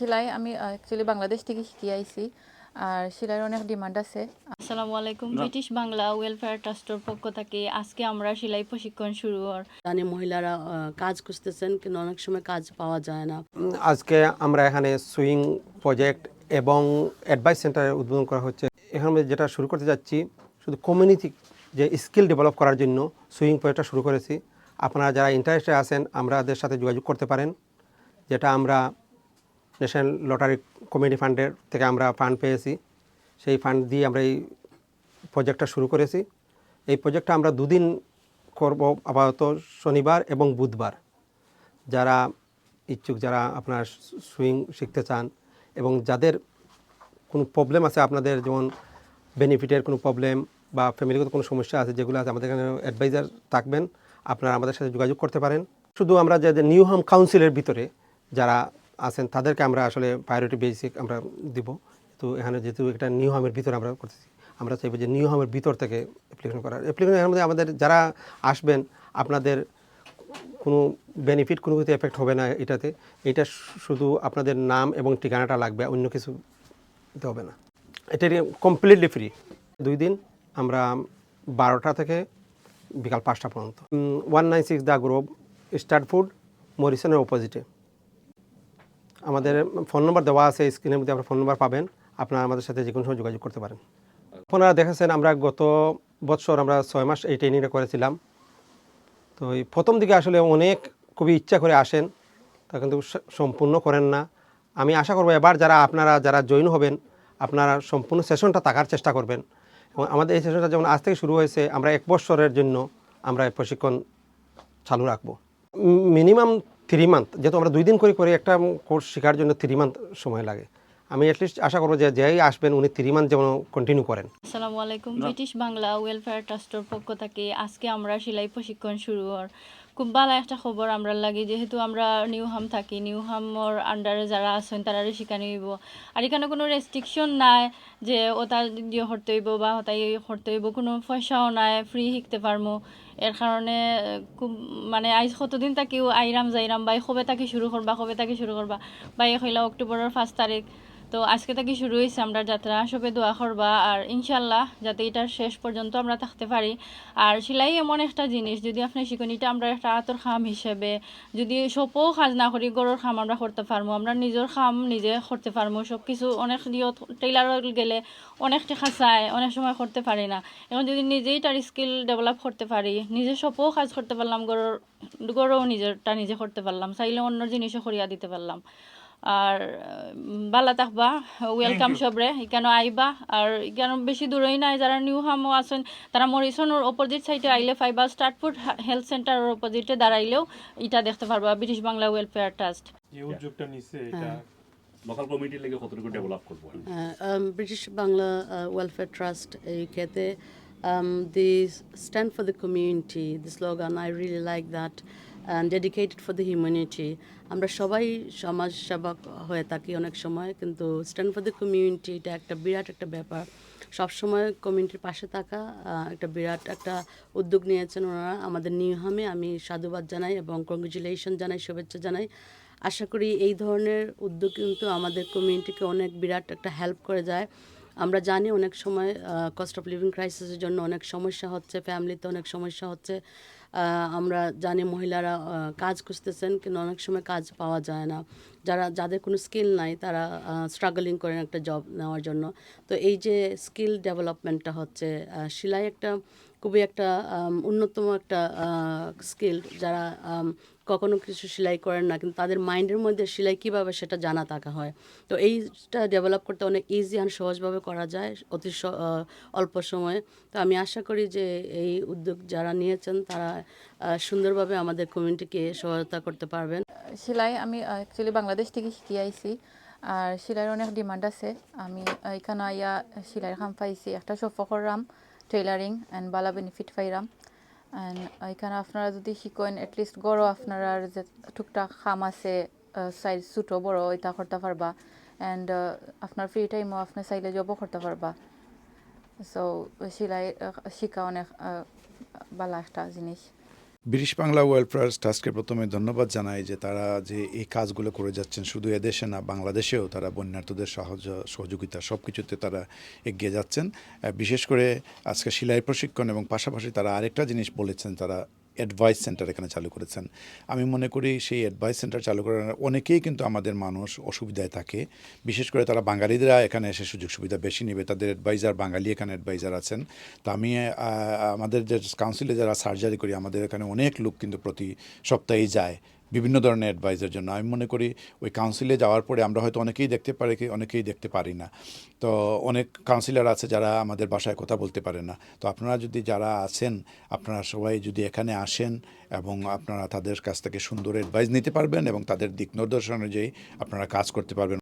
সেলাই আমি অ্যাকচুয়ালি বাংলাদেশ থেকে শিখে আইছি আর সেলাইয়ের অনেক ডিমান্ড আছে। আসসালামু আলাইকুম ব্রিটিশ বাংলা ওয়েলফেয়ার ট্রাস্টের পক্ষ থেকে আজকে আমরা সেলাই প্রশিক্ষণ শুরু হওয়ার। জানি মহিলারা কাজ খুঁজতেছেন কিন্তু অনেক সময় কাজ পাওয়া যায় না। আজকে আমরা এখানে সুইং প্রজেক্ট এবং অ্যাডভাইস সেন্টারের উদ্বোধন করা হচ্ছে। এখানে আমরা যেটা শুরু করতে যাচ্ছি শুধু কমিউনিটি যে স্কিল ডেভেলপ করার জন্য সুইং প্রজেক্টটা শুরু করেছি। আপনারা যারা ইন্টারেস্টে আছেন আমাদের সাথে যোগাযোগ করতে পারেন যেটা আমরা ন্যাশনাল লটারি কমিটি ফান্ডের থেকে আমরা ফান্ড পেয়েছি। সেই ফান্ড দিয়ে আমরা এই প্রজেক্টটা শুরু করেছি। এই প্রজেক্টটা আমরা দুদিন করব আপাতত শনিবার এবং বুধবার। যারা ইচ্ছুক, যারা আপনার সুইং শিখতে চান এবং যাদের কোনো প্রবলেম আছে, আপনাদের যেমন বেনিফিটের কোনো প্রবলেম বা ফ্যামিলিগত কোনো সমস্যা আছে, যেগুলো আছে, আমাদের এখানে অ্যাডভাইজার থাকবেন। আপনারা আমাদের সাথে যোগাযোগ করতে পারেন। শুধু আমরা যে যে নিউ হোম কাউন্সিলের ভিতরে যারা আছেন, তাদেরকে আমরা আসলে প্রায়োরিটি বেসিক আমরা দিব। তো এখানে যেহেতু একটা নিউ হোমের ভিতরে আমরা করতেছি, আমরা চাইব যে নিউ হোমের ভিতর থেকে অ্যাপ্লিকেশন করার। অ্যাপ্লিকেশনের মধ্যে আমাদের যারা আসবেন, আপনাদের কোনো বেনিফিট কোনো কিছু এফেক্ট হবে না এটাতে। এটা শুধু আপনাদের নাম এবং ঠিকানাটা লাগবে, অন্য কিছু দিতে হবে না। এটা কমপ্লিটলি ফ্রি দুই দিন আমরা বারোটা থেকে বিকাল পাঁচটা পর্যন্ত। One nine six the Grove start food মরিসনের অপোজিটে আমাদের ফোন নম্বর দেওয়া আছে, স্ক্রিনের মধ্যে আপনার ফোন নম্বর পাবেন। আপনারা আমাদের সাথে যে কোনো সময় যোগাযোগ করতে পারেন। আপনারা দেখেছেন, আমরা গত বছর আমরা ছয় মাস এই ট্রেনিংটা করেছিলাম। তো এই প্রথম দিকে আসলে অনেক খুবই ইচ্ছা করে আসেন, তা কিন্তু সম্পূর্ণ করেন না। আমি আশা করব এবার যারা আপনারা যারা জয়েন হবেন, আপনারা সম্পূর্ণ সেশনটা থাকার চেষ্টা করবেন। এবং আমাদের এই সেশনটা যেমন আজ থেকে শুরু হয়েছে, আমরা এক বছরের জন্য আমরা প্রশিক্ষণ চালু রাখব। মিনিমাম থ্রি মান্থ যেহেতু আমরা দুই দিন করে করে একটা কোর্স শেখার জন্য থ্রি মান্থ সময় লাগে। আমি অ্যাটলিস্ট আশা করব যে যাই আসবেন উনি থ্রি মান্থ যেমন কন্টিনিউ করেন। আসসালামু আলাইকুম ব্রিটিশ বাংলা ওয়েলফেয়ার ট্রাস্টের পক্ষ থেকে আজকে আমরা সেলাই প্রশিক্ষণ শুরু হওয়ার খুব ভালো একটা খবর আমরা লাগে, যেহেতু আমরা নিউ হাম থাকি। নিউ হামর আন্ডারে যারা আছেন তারা শিখানি হইব। আর এখানে কোনো রেস্ট্রিকশন নাই যে ওটা দিয়ে করতে হইব বা ওটাই করতে হইব। কোনো পয়সাও নাই ফ্রি শিখতে পারব এর কারণে, খুব মানে আইজ কতদিন তাকিও আইরাম যাইরাম বা কবে তাকে শুরু করবা, কবে তাকে শুরু করবা? বা এই হইলা অক্টোবরের ফার্স্ট তারিখ। তো আজকে থেকে শুরু হয়েছে আমরা যাত্রা। সবে দোয়া করবা আর ইনশাল্লাহ যাতে এটার শেষ পর্যন্ত আমরা থাকতে পারি। আর সেলাই এমন একটা জিনিস, যদি আপনি শিখনিটা আমরা একটা আতর খাম হিসেবে, যদি সপও কাজ না করি, গরুর খাম আমরা করতে পারব। আমরা নিজের খাম নিজে করতে পারব। সব কিছু অনেক দিও টেইলার গেলে অনেক টাকা চায় অনেক সময় করতে পারি না। এখন যদি নিজেই তার স্কিল ডেভেলপ করতে পারি, নিজে সপও কাজ করতে পারলাম, গরুর, গরুও নিজেরটা নিজে করতে পারলাম। চাইলে অন্য জিনিসও করিয়া দিতে পারলাম। আর বালা থাকবা ওয়েলকাম সবরে এখানে আইবা আর এখানে বেশি দূরই নাই যারা নিউ হামও আছেন তারা মরিসনের অপোজিট সাইডে আইলে পাইবা স্টার্টফুড হেলথ সেন্টারের অপোজিটে দাঁড়াইলেও এটা দেখতে পারবা ব্রিটিশ বাংলা ওয়েলফেয়ার ট্রাস্ট যে উদ্যোগটা নিচ্ছে এটা। লোকাল কমিটির লেগে কতটুকু ডেভেলপ করব ব্রিটিশ বাংলা ওয়েলফেয়ার ট্রাস্ট এই ক্ষেত্রে the stand for the community the slogan I really like that dedicated for the humanity আমরা সবাই সমাজ সেবক হয়ে থাকি অনেক সময়, কিন্তু স্ট্যান্ড ফর দ্য কমিউনিটি এটা একটা বিরাট একটা ব্যাপার। সবসময় কমিউনিটির পাশে থাকা একটা বিরাট একটা উদ্যোগ নিয়েছেন ওনারা। আমাদের নিয়মে আমি সাধুবাদ জানাই এবং কংগ্রেচুলেশন জানাই, শুভেচ্ছা জানাই। আশা করি এই ধরনের উদ্যোগ কিন্তু আমাদের কমিউনিটিকে অনেক বিরাট একটা হেল্প করে যায়। আমরা জানি অনেক সময় কস্ট অফ লিভিং ক্রাইসিসের জন্য অনেক সমস্যা হচ্ছে ফ্যামিলিতে অনেক সমস্যা হচ্ছে। আমরা জানি মহিলারা কাজ খুঁজতেছেন কিন্তু অনেক সময় কাজ পাওয়া যায় না। যারা, যাদের কোনো স্কিল নাই, তারা স্ট্রাগলিং করেন একটা জব নেওয়ার জন্য। তো এই যে স্কিল ডেভেলপমেন্টটা হচ্ছে সেলাই একটা খুবই একটা অন্যতম একটা স্কিল যারা কখনো কিছু সেলাই করেন না, কিন্তু তাদের মাইন্ডের মধ্যে সেলাই কীভাবে সেটা জানা থাকা হয়। তো এইটা ডেভেলপ করতে অনেক ইজি আর সহজভাবে করা যায়, অতি অল্প সময়ে। তো আমি আশা করি যে এই উদ্যোগ যারা নিয়েছেন, তারা সুন্দরভাবে আমাদের কমিউনিটিকে সহায়তা করতে পারবেন। সেলাই আমি অ্যাকচুয়ালি বাংলাদেশ থেকে শিখে আইছি, আর সেলাইয়ের অনেক ডিমান্ড আছে। আমি এখানে আইয়া সেলাইয়ের খাম পাইছি। একটা সফর করলাম টেইলারিং অ্যান্ড বালা বেনিফিট পাইরাম অ্যান্ড এখানে আপনারা যদি শিখেন এটলিস্ট গড়ো আপনার যে টুকটাক খাম আছে সাইজ ছোটো বড় ওইটা করতে পারবা অ্যান্ড আপনার ফ্রি টাইমও আপনার চাইলে জবও করতে পারবা সো সেলাই শিখা অনেক বালা একটা জিনিস ব্রিটিশ বাংলা ওয়েলফেয়ার ট্রাস্টকে প্রথমে ধন্যবাদ জানাই যে তারা যে এই কাজগুলো করে যাচ্ছেন শুধু এদেশে না, বাংলাদেশেও তারা বন্যার্থদের সহজ, সহযোগিতা সব কিছুতে তারা এগিয়ে যাচ্ছেন। বিশেষ করে আজকে সিলাই প্রশিক্ষণ এবং পাশাপাশি তারা আরেকটা জিনিস বলেছেন, তারা অ্যাডভাইস সেন্টার এখানে চালু করেছেন। আমি মনে করি সেই অ্যাডভাইস সেন্টার চালু করার অনেকেই কিন্তু আমাদের মানুষ অসুবিধায় থাকে। বিশেষ করে তারা বাঙালিরা এখানে এসে সুযোগ সুবিধা বেশি নেবে। তাদের অ্যাডভাইজার বাঙালি এখানে অ্যাডভাইজার আছেন। তো আমি আমাদের যে কাউন্সিলে যারা সার্জারি করি, আমাদের এখানে অনেক লোক কিন্তু প্রতি সপ্তাহেই যায়। বিভিন্ন ধরনের অ্যাডভাইসের জন্য। আমি মনে করি ওই কাউন্সিলে যাওয়ার পরে আমরা হয়তো অনেকেই দেখতে পারি অনেকেই দেখতে পারি না। তো অনেক কাউন্সিলার আছে যারা আমাদের বাসায় কথা বলতে পারে না। তো আপনারা যদি যারা আছেন, আপনারা সবাই যদি এখানে আসেন এবং আপনারা তাদের কাছ থেকে সুন্দর অ্যাডভাইস নিতে পারবেন এবং তাদের দিক নির্দেশনা অনুযায়ী আপনারা কাজ করতে পারবেন।